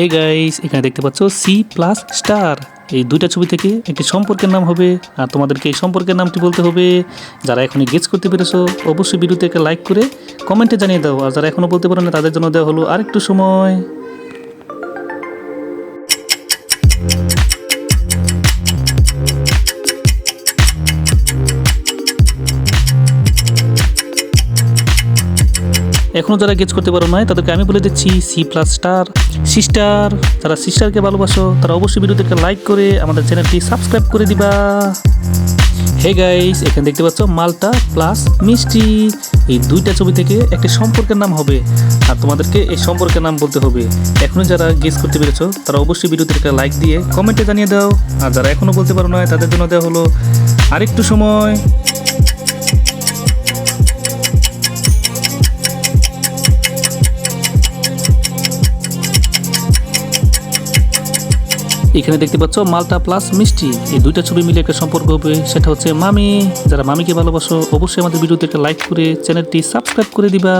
Hey guys এখানে দেখতে পাচ্ছ সি প্লাস স্টার এই দুইটা ছবি থেকে একটি সম্পর্কের নাম হবে, আর তোমাদেরকে এই সম্পর্কের নামটি বলতে হবে। যারা এখনই গেস করতে পেরেছ, অবশ্যই ভিডিওতে একটা লাইক করে কমেন্টে জানিয়ে দাও। আর যারা এখনও বলতে পারো না, তাদের জন্য দেওয়া হলো আরেকটু সময়। এখনও যারা গেজ করতে পারো নয় তাদেরকে আমি বলে দিচ্ছি সি প্লাস স্টার সিস্টার যারা সিস্টারকে ভালোবাসো, তারা অবশ্যই ভিডিওতে একটা লাইক করে আমাদের চ্যানেলটি সাবস্ক্রাইব করে দিবা। হে গাইস এখানে দেখতে পাচ্ছ মালটা প্লাস মিষ্টি। এই দুইটা ছবি থেকে একটি সম্পর্কের নাম হবে আর তোমাদেরকে এই সম্পর্কের নাম বলতে হবে। এখনও যারা গেস করতে পেরেছ, তারা অবশ্যই ভিডিওতে একটা লাইক দিয়ে কমেন্টে জানিয়ে দাও। আর যারা এখনও বলতে পারো না তাদের জন্য দেওয়া হলো আরেকটু সময়। এখানে দেখতে পাচ্ছ মালটা প্লাস মিষ্টি। এই দুইটা ছবি মিলে একটা সম্পর্ক হবে, সেটা হচ্ছে মামি। যারা মামিকে ভালোবাসো, অবশ্যই আমাদের ভিডিওতে একটা লাইক করে চ্যানেলটি সাবস্ক্রাইব করে দিবা।